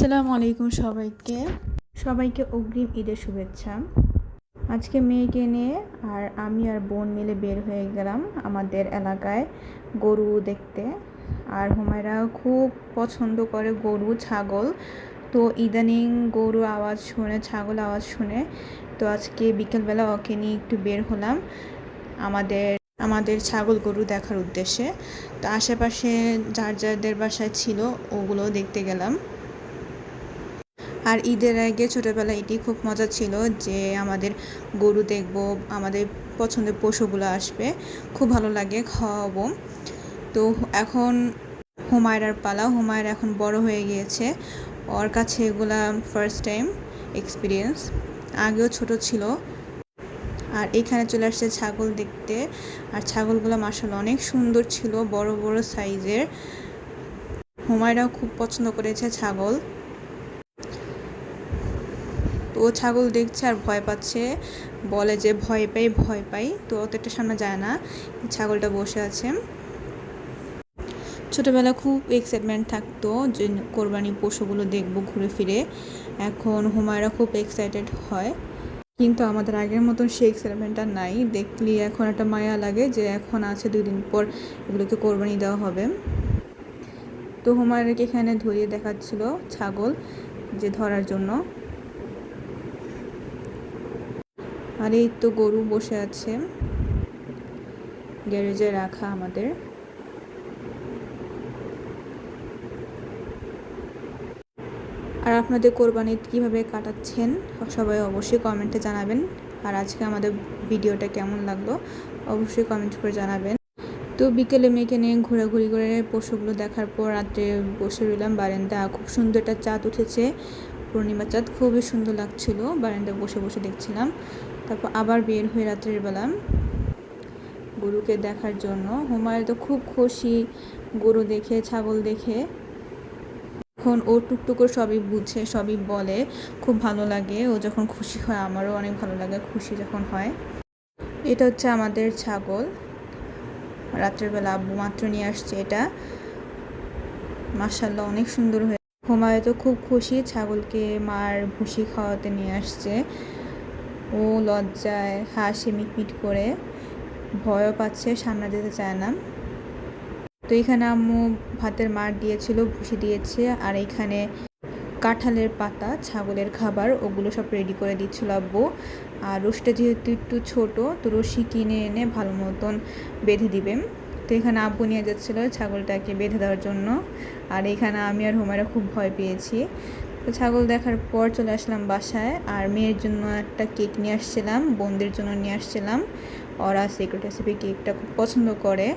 আসসালামু আলাইকুম সবাইকে। সবাইকে অগ্রিম ঈদের শুভেচ্ছা। আজকে মেয়েকে নিয়ে আর আমি আর বোন মিলে বের হয়ে গেলাম আমাদের এলাকায় গরু দেখতে। আর হুমায়রা খুব পছন্দ করে গরু, ছাগল। তো ইদানিং গরু আওয়াজ শুনে, ছাগল আওয়াজ শুনে তো আজকে বিকেলবেলা ওকে নিয়ে একটু বের হলাম আমাদের আমাদের ছাগল গরু দেখার উদ্দেশ্যে। তো আশেপাশে যার যারদের বাসায় ছিল ওগুলো দেখতে গেলাম। আর ঈদের আগে ছোটোবেলায় এটি খুব মজা ছিল যে আমাদের গরু দেখব, আমাদের পছন্দের পশুগুলো আসবে, খুব ভালো লাগে, খাওয়াবো। তো এখন হুমায়রার পালা, হুমায়রা এখন বড় হয়ে গিয়েছে। ওর কাছে এগুলা ফার্স্ট টাইম এক্সপিরিয়েন্স আগেও ছোট ছিল। আর এখানে চলে আসছে ছাগল দেখতে। আর ছাগলগুলো মাসাল অনেক সুন্দর ছিল, বড় বড় সাইজের হুমায়রাও খুব পছন্দ করেছে ছাগল। ও ছাগল দেখছে আর ভয় পাচ্ছে। বলে যে ভয় পাই ভয় পাই। তো অত অতটা সামনে যায় না। ছাগলটা বসে আছে। ছোটোবেলা খুব এক্সাইটমেন্ট থাকতো যে কোরবানি পশুগুলো দেখব ঘুরে ফিরে। এখন হুমায়রা খুব এক্সাইটেড হয়। কিন্তু আমাদের আগের মতন সেই এক্সাইটমেন্টটা নাই। দেখলি এখন একটা মায়া লাগে যে এখন আছে দুই দিন পর এগুলোকে কোরবানি দেওয়া হবে। তো হুমায়রাকে এখানে ধরিয়ে দেখাচ্ছিল ছাগল যে ধরার জন্য। আর এই তো গরু বসে আছে। গ্যারেজে রাখা আমাদের। আর আপনাদের কোরবানি কীভাবে কাটাচ্ছেন, সবাই অবশ্যই কমেন্টে জানাবেন। আর আজকে আমাদের ভিডিওটা কেমন লাগল, অবশ্যই কমেন্ট করে জানাবেন। তো বিকেলে মেয়েকে নিয়ে ঘোরাঘুরি করে পশুগুলো দেখার পর রাত্রে বসে রইলাম বারান্দা। খুব সুন্দর একটা চাঁদ উঠেছে পূর্ণিমা চাঁদ। খুবই সুন্দর লাগছিল, বারান্দায় বসে বসে দেখছিলাম। তারপর আবার বের হয়ে রাত্রের বেলা গরুকে দেখার জন্য। হুমায়ুন তো খুব খুশি গরু দেখে, ছাগল দেখে। এখন ও টুকটুকো সবই বুঝে, সবই বলে। খুব ভালো লাগে। ও যখন খুশি হয়, আমারও অনেক ভালো লাগে খুশি যখন হয়। এটা হচ্ছে আমাদের ছাগল। রাত্রের বেলা আব্বু মাত্র নিয়ে আসছে এটা। মার্শাল্লাহ অনেক সুন্দর হয়ে হুমায়ুন তো খুব খুশি, ছাগলকে মার ভুসি খাওয়াতে নিয়ে আসছে। ও লজ্জায় হাসি মিটমিট করে ভয়ও পাচ্ছে, সামনে যেতে চায় না। তো এখানে আম্মু ভাতের মার দিয়েছিল ভুসি দিয়েছে, আর এখানে কাঁঠালের পাতা, ছাগলের খাবার, ওগুলো সব রেডি করে দিচ্ছিল আব্বু। আর রোসটা যেহেতু একটু ছোট, তো রশি কিনে এনে ভালো মতন বেঁধে দিবে। তো এখানে আব্বু নিয়ে যাচ্ছিল ছাগলটাকে বেঁধে দেওয়ার জন্য। আর এখানে আমি আর হুমায়রা খুব ভয় পেয়েছি। তো ছাগল দেখার পর চলে আসলাম বাসায়, আর মেয়ের জন্য একটা কেক নিয়ে আসছিলাম, বোনদের জন্য নিয়ে আসছিলাম। ওরা সিক্রেট রেসিপি কেকটা খুব পছন্দ করে।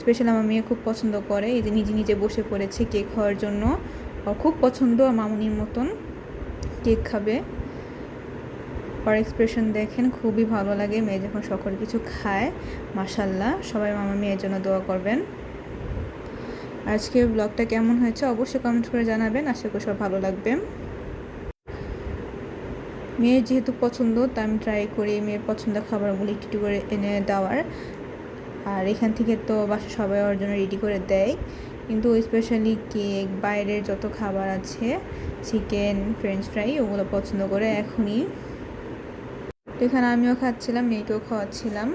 স্পেশাল আমার মেয়ে খুব পছন্দ করে, এই যে নিজে নিজে বসে পড়েছে কেক খাওয়ার জন্য। ওর খুব পছন্দ মামুনির মতন কেক খাবে। ওর এক্সপ্রেশন দেখেন, খুবই ভালো লাগে। মেয়ে যখন সকল কিছু খায় মাসাল্লাহ সবাই মামা মেয়ের জন্য দোয়া করবেন। আজকে ব্লগটা কেমন হয়েছে অবশ্যই কমেন্ট করে জানাবেন। আশা করি সব ভালো লাগবে। মেয়ের যেহেতু পছন্দ, তা আমি ট্রাই করি মেয়ের পছন্দের খাবারগুলো একটু একটু করে এনে দেওয়ার। আর এখান থেকে তো বাসা সবাই ওর জন্য রেডি করে দেয়। কিন্তু স্পেশালি কেক বাইরের যত খাবার আছে চিকেন ফ্রেঞ্চ ফ্রাই ওগুলো পছন্দ করে এখনই। তো এখানে আমিও খাচ্ছিলাম, মেয়েকেও খাওয়াচ্ছিলাম।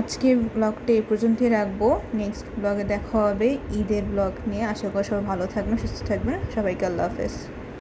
আজকের ব্লগটা এই পর্যন্তই রাখব। নেক্সট ব্লগে দেখা হবে। ঈদের ব্লগ নিয়ে। আশা করি সবাই ভালো থাকবেন, সুস্থ থাকবেন। সবাইকে আল্লাহ হাফেজ।